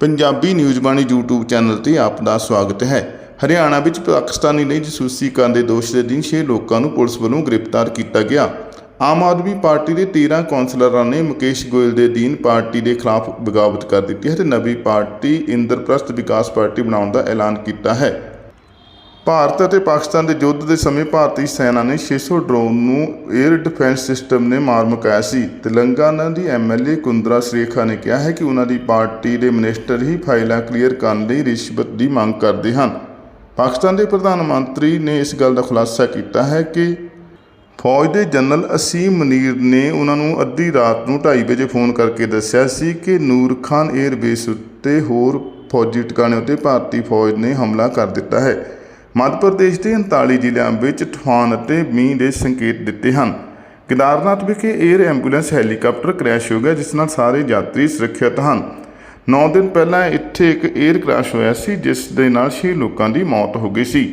Punjabi news Bani YouTube channel ਤੇ ਆਪ ਦਾ ਸਵਾਗਤ ਹੈ। ਹਰਿਆਣਾ ਵਿੱਚ ਪਾਕਿਸਤਾਨੀ ਲਈ ਜਸੂਸੀ ਕਰਨ ਦੇ ਦੋਸ਼ ਦੇ ਦਿਨ 6 ਲੋਕਾਂ ਨੂੰ ਪੁਲਿਸ ਵੱਲੋਂ ਗ੍ਰਿਫਤਾਰ ਕੀਤਾ ਗਿਆ। ਆਮ ਆਦਮੀ ਪਾਰਟੀ ਦੇ 13 ਕੌਂਸਲਰਾਂ ਨੇ ਮੁਕੇਸ਼ ਗੋਇਲ ਦੇ ਅਧੀਨ ਪਾਰਟੀ ਦੇ ਖਿਲਾਫ ਬਗਾਵਤ ਕਰ ਦਿੱਤੀ ਹੈ ਤੇ ਨਵੀਂ ਪਾਰਟੀ ਇੰਦਰਪ੍ਰਸਤ ਵਿਕਾਸ ਪਾਰਟੀ ਬਣਾਉਣ ਦਾ ਐਲਾਨ ਕੀਤਾ ਹੈ। ਭਾਰਤ ਅਤੇ ਪਾਕਿਸਤਾਨ ਦੇ ਯੁੱਧ ਦੇ ਸਮੇਂ ਭਾਰਤੀ ਸੈਨਾ ਨੇ 600 ਡਰੋਨ ਨੂੰ 에ਅਰ ਡਿਫੈਂਸ ਸਿਸਟਮ ਨੇ ਮਾਰ ਮੁਕਾਇਆ ਸੀ। ਤੇਲੰਗਾਨਾ ਦੀ ਐਮਐਲਏ ਕੁੰਦਰਾ ਸ੍ਰੇਖਾ ਨੇ ਕਿਹਾ ਹੈ ਕਿ ਉਹਨਾਂ ਦੀ ਪਾਰਟੀ ਦੇ ਮਿਨਿਸਟਰ ਹੀ ਫਾਈਲਾਂ ਕਲੀਅਰ ਕਰਨ ਲਈ ਰਿਸ਼ਵਤ ਦੀ ਮੰਗ ਕਰਦੇ ਹਨ। ਪਾਕਿਸਤਾਨ ਦੇ ਪ੍ਰਧਾਨ ਮੰਤਰੀ ਨੇ ਇਸ ਗੱਲ ਦਾ ਖੁਲਾਸਾ ਕੀਤਾ ਹੈ ਕਿ ਫੌਜ ਦੇ ਜਨਰਲ ਅਸੀਮ ਮਨੀਰ ਨੇ ਉਹਨਾਂ ਨੂੰ ਅੱਧੀ ਰਾਤ ਨੂੰ 2:30 ਵਜੇ ਫੋਨ ਕਰਕੇ ਦੱਸਿਆ ਸੀ ਕਿ ਨੂਰ ਖਾਨ 에ਅਰ ਬੇਸ ਉੱਤੇ ਹੋਰ ਫੌਜੀ ਟਿਕਾਣੇ ਉੱਤੇ ਭਾਰਤੀ ਫੌਜ ਨੇ ਹਮਲਾ ਕਰ ਦਿੱਤਾ ਹੈ। ਮੱਧ ਪ੍ਰਦੇਸ਼ ਦੇ 39 ਜ਼ਿਲ੍ਹਿਆਂ ਵਿੱਚ ਤੂਫਾਨ ਅਤੇ ਮੀਂਹ ਦੇ ਸੰਕੇਤ ਦਿੱਤੇ ਹਨ। ਕੇਦਾਰਨਾਥ ਵਿਖੇ 에ਅਰ ਐਂਬੂਲੈਂਸ ਹੈਲੀਕਾਪਟਰ ਕ੍ਰੈਸ਼ ਹੋ ਗਿਆ, ਜਿਸ ਨਾਲ ਸਾਰੇ ਯਾਤਰੀ ਸੁਰੱਖਿਅਤ ਹਨ। 9 ਦਿਨ ਪਹਿਲਾਂ ਇੱਥੇ ਇੱਕ 에ਅਰ ਕ੍ਰੈਸ਼ ਹੋਇਆ ਸੀ, ਜਿਸ ਦੇ ਨਾਲ 6 ਲੋਕਾਂ ਦੀ ਮੌਤ ਹੋ ਗਈ ਸੀ।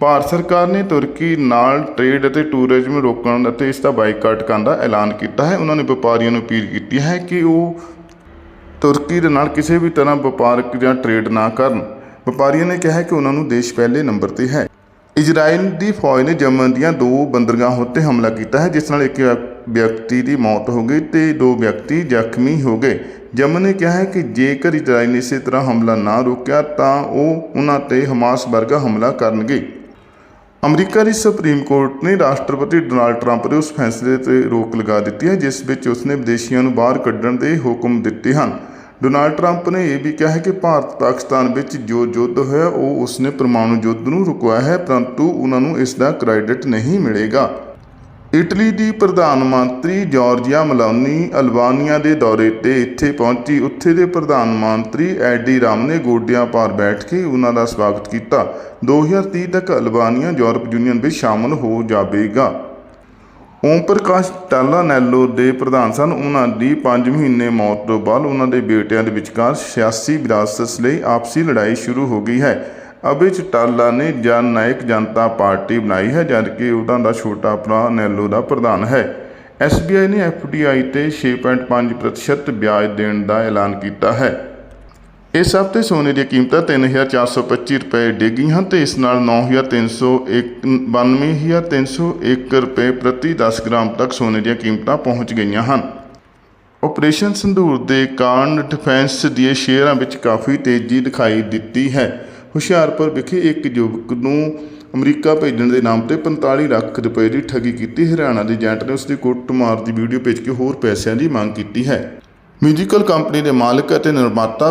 ਭਾਰਤ ਸਰਕਾਰ ਨੇ ਤੁਰਕੀ ਨਾਲ ਟ੍ਰੇਡ ਅਤੇ ਟੂਰਿਜ਼ਮ ਰੋਕਣ ਅਤੇ ਇਸ ਦਾ ਬਾਈਕਾਟ ਕਰਨ ਦਾ ਐਲਾਨ ਕੀਤਾ ਹੈ। ਉਹਨਾਂ ਨੇ ਵਪਾਰੀਆਂ ਨੂੰ ਅਪੀਲ ਕੀਤੀ ਹੈ ਕਿ ਉਹ ਤੁਰਕੀ ਦੇ ਨਾਲ ਕਿਸੇ ਵੀ ਤਰ੍ਹਾਂ ਵਪਾਰਕ ਜਾਂ ਟ੍ਰੇਡ ਨਾ ਕਰਨ। ਵਪਾਰੀਆਂ ਨੇ ਕਿਹਾ ਕਿ ਉਹਨਾਂ ਨੂੰ ਦੇਸ਼ ਪਹਿਲੇ ਨੰਬਰ ਤੇ ਹੈ। ਇਜ਼ਰਾਈਲ ਦੀ ਫੌਜ ਨੇ ਜਮਨ ਦੀਆਂ ਦੋ ਬੰਦਰਗਾਹਾਂ ਉੱਤੇ ਹਮਲਾ ਕੀਤਾ ਹੈ, ਜਿਸ ਨਾਲ ਇੱਕ ਵਿਅਕਤੀ ਦੀ ਮੌਤ ਹੋ ਗਈ ਤੇ ਦੋ ਵਿਅਕਤੀ ਜ਼ਖਮੀ ਹੋ ਗਏ। ਜਮਨ ਨੇ ਕਿਹਾ ਹੈ ਕਿ ਜੇਕਰ ਇਜ਼ਰਾਈਲ ਨੇ ਇਸੇ ਤਰ੍ਹਾਂ ਹਮਲਾ ਨਾ ਰੋਕਿਆ, ਤਾਂ ਉਹ ਉਹਨਾਂ ਤੇ ਹਮਾਸ ਵਰਗਾ ਹਮਲਾ ਕਰਨਗੇ। ਅਮਰੀਕਾ ਦੀ ਸੁਪਰੀਮ ਕੋਰਟ ਨੇ ਰਾਸ਼ਟਰਪਤੀ ਡੋਨਾਲਡ ਟਰੰਪ ਦੇ ਉਸ ਫੈਸਲੇ ਤੇ ਰੋਕ ਲਗਾ ਦਿੱਤੀ ਹੈ, ਜਿਸ ਵਿੱਚ ਉਸਨੇ ਵਿਦੇਸ਼ੀਆਂ ਨੂੰ ਬਾਹਰ ਕੱਢਣ ਦੇ ਹੁਕਮ ਦਿੱਤੇ ਹਨ। ਡੋਨਾਲਡ ਟਰੰਪ ਨੇ ਇਹ ਵੀ ਕਿਹਾ ਹੈ ਕਿ ਭਾਰਤ ਪਾਕਿਸਤਾਨ ਵਿੱਚ ਜੋ ਯੁੱਧ ਹੋਇਆ, ਉਹ ਉਸਨੇ ਪਰਮਾਣੂ ਯੁੱਧ ਨੂੰ ਰੁਕਵਾਇਆ ਹੈ, ਪਰੰਤੂ ਉਹਨਾਂ ਨੂੰ ਇਸ ਦਾ ਕ੍ਰੈਡਿਟ ਨਹੀਂ ਮਿਲੇਗਾ। ਇਟਲੀ ਦੀ ਪ੍ਰਧਾਨ ਮੰਤਰੀ ਜਾਰਜੀਆ ਮਲਾਉਨੀ ਅਲਬਾਨੀਆ ਦੇ ਦੌਰੇ ਤੇ ਇੱਥੇ ਪਹੁੰਚੀ। ਉੱਥੇ ਦੇ ਪ੍ਰਧਾਨ ਮੰਤਰੀ ਐਡੀ ਰਾਮ ਨੇ ਗੋਡਿਆਂ ਪਾਰ ਬੈਠ ਕੇ ਉਹਨਾਂ ਦਾ ਸਵਾਗਤ ਕੀਤਾ। 2030 ਤੱਕ ਅਲਬਾਨੀਆ ਯੂਰਪ ਯੂਨੀਅਨ ਵਿੱਚ ਸ਼ਾਮਲ ਹੋ ਜਾਵੇਗਾ। ਓਮ ਪ੍ਰਕਾਸ਼ ਟਾਲਾਨੈਲੋ ਦੇ ਪ੍ਰਧਾਨ ਸਨ। ਉਹਨਾਂ ਦੀ 5 ਮਹੀਨੇ ਮੌਤ ਤੋਂ ਬਾਅਦ ਉਹਨਾਂ ਦੇ ਬੇਟਿਆਂ ਦੇ ਵਿਚਕਾਰ ਸਿਆਸੀ ਵਿਰਾਸਤ ਲਈ ਆਪਸੀ ਲੜਾਈ ਸ਼ੁਰੂ ਹੋ ਗਈ ਹੈ। ਅਬੇ ਚਟਾਲਾ ਨੇ ਜਨ ਨਾਇਕ ਜਨਤਾ ਪਾਰਟੀ ਬਣਾਈ ਹੈ ਜਦਕਿ ਉਹਨਾਂ ਦਾ ਛੋਟਾ ਭਰਾ ਨੈਲੋ ਦਾ ਪ੍ਰਧਾਨ ਹੈ। SBI ਨੇ FDI ਤੇ 6.5% ਵਿਆਜ ਦੇਣ ਦਾ ਐਲਾਨ ਕੀਤਾ ਹੈ। ਇਸ ਹਫ਼ਤੇ ਸੋਨੇ ਦੀਆਂ ਕੀਮਤਾਂ 3425 ਰੁਪਏ ਡਿੱਗੀ ਹਨ ਤੇ ਇਸ ਨਾਲ 9301 92301 ਰੁਪਏ ਪ੍ਰਤੀ 10 ਗ੍ਰਾਮ ਤੱਕ ਸੋਨੇ ਦੀਆਂ ਕੀਮਤਾਂ ਪਹੁੰਚ ਗਈਆਂ ਹਨ। ਆਪਰੇਸ਼ਨ ਸੰਧੂਰ ਦੇ ਕਾਰਨ ਡਿਫੈਂਸ ਦੀਆਂ ਸ਼ੇਅਰਾਂ ਵਿੱਚ ਕਾਫੀ ਤੇਜ਼ੀ ਦਿਖਾਈ ਦਿੱਤੀ ਹੈ। ਹੁਸ਼ਿਆਰਪੁਰ ਵਿਖੇ ਇੱਕ ਯੁਵਕ ਨੂੰ ਅਮਰੀਕਾ ਭੇਜਣ ਦੇ ਨਾਮ ਤੇ 45 ਲੱਖ ਰੁਪਏ ਦੀ ਠੱਗੀ ਕੀਤੀ। ਹਰਿਆਣਾ ਦੇ ਏਜੰਟ ਨੇ ਉਸ ਦੀ ਕੁੱਟਮਾਰ ਦੀ ਵੀਡੀਓ ਭੇਜ ਕੇ ਹੋਰ ਪੈਸਿਆਂ ਦੀ ਮੰਗ ਕੀਤੀ ਹੈ। ਮਿਊਜ਼ੀਕਲ ਕੰਪਨੀ ਦੇ ਮਾਲਕ ਅਤੇ ਨਿਰਮਾਤਾ